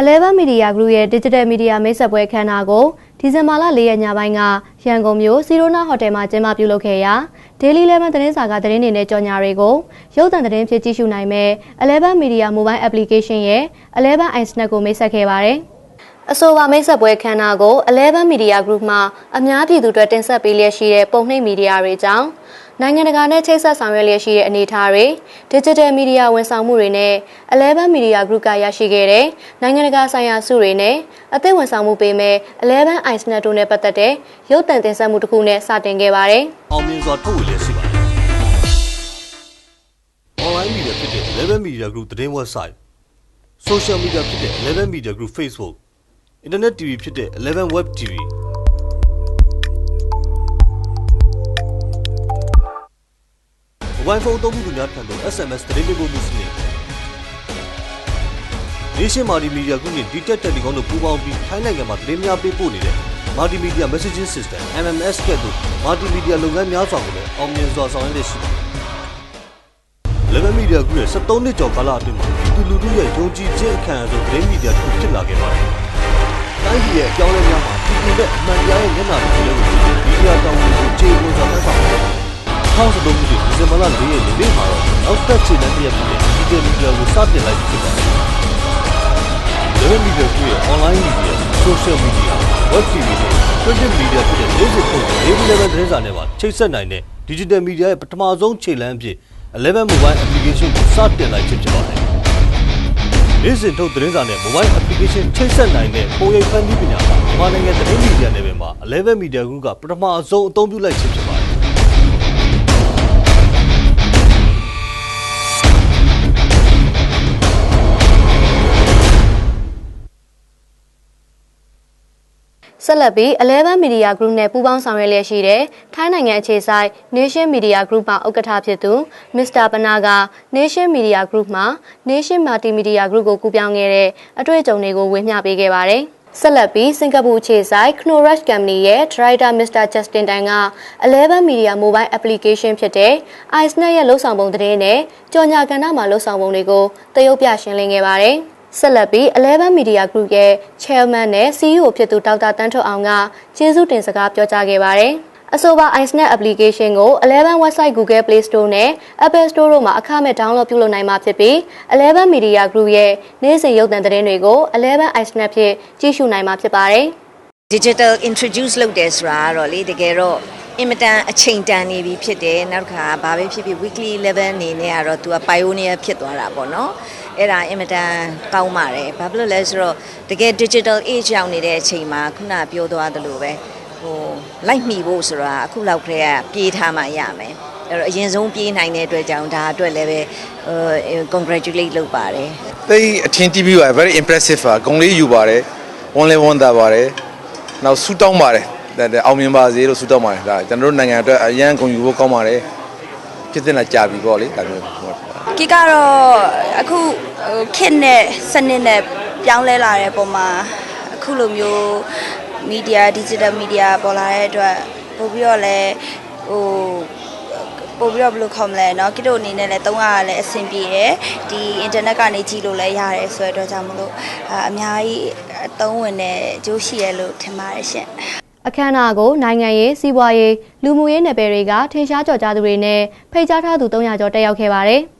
11 Media Group ရဲ့ Digital Media မိတ်ဆက်ပွဲခမ်းနားကိုဒီဇင်ဘာလ4ရက်ညပိုင်းကရန်ကုန်မြို့စီရိုနာဟိုတယ်မှာကျင်းပပြုလုပ်ခဲ့ရာ Daily 11သတင်းစာကသတင်းတွေနဲ့ကြော်ညာတွေကိုရုပ်သံသတင်းဖြစ်ကြည့်ရှုနိုင်မဲ့11 Media Mobile Application ရဲ့11 iSnack ကိုမိတ်ဆက်ခဲ့ပါတယ်။ အဆိုပါမိတ်ဆက်ပွဲခမ်းနားကို11 Media Group မှအများပြည်သူအတွက်တင်ဆက်ပေးလျက်ရှိတဲ့ပုံနှိပ်မီဒီယာတွေကြောင့်နိုင်ငံတကာနဲ့ချိတ်ဆက်ဆောင်ရွက်လျက်ရှိတဲ့အနေအထားတွေ Digital Media ဝန်ဆောင်မှုတွေနဲ့11 Media Group ကရရှိခဲ့တဲ့နိုင်ငံတကာဆိုင်ရာစုတွေနဲ့အသစ်ဝန်ဆောင်မှုပေးမဲ့11 iSnack တို့နဲ့ပတ်သက်တဲ့ရုပ်သံတင်ဆက်မှုတစ်ခုနဲ့စတင်ခဲ့ပါတယ်။အောင်မြင်စွာထုတ်ဝေလျက်ရှိပါတယ်။ online media ဖြစ်တဲ့11 media group သတင်း website social media ဖြစ်တဲ့11 media group Facebook internet TV ဖြစ်တဲ့ 11 web TV Wi-Fi အသုံးပြုသူများထံသို့ SMS သတင်းပေးပို့မှုစနစ် Nation Multimedia Group နဲ့ DTech Telecom တို့ပူးပေါင်းပြီးထိုင်းနိုင်ငံမှာသတင်းများပေးပို့နေတဲ့ Multimedia Messaging System MMS ကဲ့သို့ Multimedia လုပ်ငန်းများစွာကိုလည်းအောင်မြင်စွာဆောင်ရွက်နေရှိပါတယ်။ Level Media Group ရဲ့73နှစ်ကျော်ကာလအတွင်းမှာပြည်သူလူထုရဲ့ယုံကြည်ခြင်းအခံအဆုံးသတင်းမီဒီယာတစ်ခုဖြစ်လာခဲ့ပါတယ်။တိုင်းပြည် ရဲ့အကြောင်းအရာများမှာပြည်သူနဲ့အမှန်တရားရဲ့မျက်နှာတွေကိုလည်းမီဒီယာတောင်းဝန်ကိုခြေပုံစွာဖန်ဆောင်ပါတယ်။ထောင်စလုံးမှုတွေဒီဇင်ဘာလ၄ရက်နေ့မှာတော့နောက်သက်ခြေနှံတစ်ရက်ဖြစ်တဲ့ Digital Media ကိုစတင်လိုက်ပြီဖြစ်ပါတယ်။ Level Media Group ရဲ့ online media, social media, web TV နဲ့ print media ဖြစ်တဲ့လေးစစ်ဖို့လေး level သတင်းစာနဲ့ပါချိတ်ဆက်နိုင်တဲ့ digital media ရဲ့ပထမဆုံးခြေလှမ်းအဖြစ်11 mobile application ကိုစတင်လိုက်ခြင်းဖြစ်ပါတယ်။ လေးစစ်ထုတ်သတင်းစာနဲ့ mobile application ချိတ်ဆက်နိုင်တဲ့ပုံရိပ်ဖန်တီးပညာကမြန်မာနိုင်ငံသတင်းမီဒီယာနယ်ပယ်မှာ11 media group ကပထမဆုံးအသုံးပြုလိုက်ခြင်းဖြစ်ပါတယ်။ ဆက်လက်ပြီး11 Media Group နဲ့ပူးပေါင်းဆောင်ရွက်လျက်ရှိတဲ့ထိုင်းနိုင်ငံအခြေစိုက် Nation Media Group မှဥက္ကဋ္ဌဖြစ်သူ Mr. ပနာက Nation Media Group မှ Nation Multimedia Group ကိုကူးပြောင်းခဲ့တဲ့အတွေ့အကြုံတွေကိုဝေမျှပေးခဲ့ပါတယ်။ဆက်လက်ပြီးစင်ကာပူအခြေစိုက် Knorrash Company ရဲ့ Director Mr. Justin Tan က11 Media Mobile Application ဖြစ်တဲ့ iSnack ရဲ့လှုပ်ဆောင်ပုံသတင်းနဲ့ကြော်ညာကဏ္ဍမှာလှုပ်ဆောင်ပုံတွေကိုတရုတ်ပြရှင်းလင်းခဲ့ပါတယ်။ ဆက်လက်ပြီး11 Media Group ရဲ့ Chairman နဲ့ CEO ဖြစ်သူဒေါက်တာတန်းထွတ်အောင်ကကျေးဇူးတင်စကားပြောကြားခဲ့ပါတယ်။အဆိုပါ iSnack application ကို11 website Google Play Store နဲ့ Apple Store တို့မှာအခမဲ့ download ပြုလုပ်နိုင်မှာဖြစ်ပြီး11 Media Group ရဲ့နေ့စဉ်ရုပ်သံသတင်းတွေကို11 iSnack ဖြင့်ကြည့်ရှုနိုင်မှာဖြစ်ပါတယ်။ digital introduce လုပ်တယ်ဆိုတာကတော့လေတကယ်တော့ အင်မတန်အချိန်တန်နေပြီဖြစ်တယ်နောက်တစ်ခါဘာပဲဖြစ်ဖြစ် weekly level အနေနဲ့ကတော့သူက pioneer ဖြစ်သွားတာပေါ့နော်အဲ့ဒါအင်မတန်ကောင်းပါတယ်ဘာဖြစ်လို့လဲဆိုတော့တကယ် digital age ရောက်နေတဲ့အချိန်မှာခုနပြောသွားသလိုပဲဟိုလိုက်မိဖို့ဆိုတာအခုလောက်တည်းကပြေးထားမှရမယ်အဲ့တော့အရင်ဆုံးပြေးနိုင်တဲ့အတွက်ကြောင့်ဒါအတွက်လည်းပဲဟို congratulate လုပ်ပါတယ်သိအထင်ကြီးပြီးပါ very impressive ပါဂုံလေးယူပါတယ်ဝန်လဲဝန်တာပါတယ်နောက်ဆူတောင်းပါတယ်ဒါဒါ အောင်မြင်ပါစေလို့ဆူတောင်းပါတယ်ဒါကျွန်တော်တို့နိုင်ငံအတွက်အရန်ဂုံယူဖို့ကောင်းပါတယ်ဖြစ်တဲ့လာကြာပြီပေါ့လေဒါမျိုး ကိကတော့အခုဟိုခစ်နဲ့စနစ်နဲ့ပြောင်းလဲလာတဲ့ပုံမှာအခုလိုမျိုးမီဒီယာ digital media ပေါ်လာတဲ့အတွက်ပို့ပြီးတော့လဲဟိုပို့ပြီးတော့ဘယ်လိုခေါ်မလဲเนาะကိတို့အနေနဲ့လည်းသုံးရတာလည်းအဆင်ပြေတယ်ဒီ internet ကနေကြည့်လို့လည်းရတယ်ဆိုတဲ့အတွက်ကြောင့်မလို့အာအများကြီးအသုံးဝင်တဲ့အကျိုးရှိရလို့ထင်ပါတယ်ရှင် အခမ်းအနားကိုနိုင်ငံရေးစီးပွားရေးလူမှုရေးနယ်ပယ်တွေကထင်ရှားကျော်ကြားသူတွေနဲ့ဖိတ်ကြားထားသူ300ကျော်တက်ရောက်ခဲ့ပါတယ်။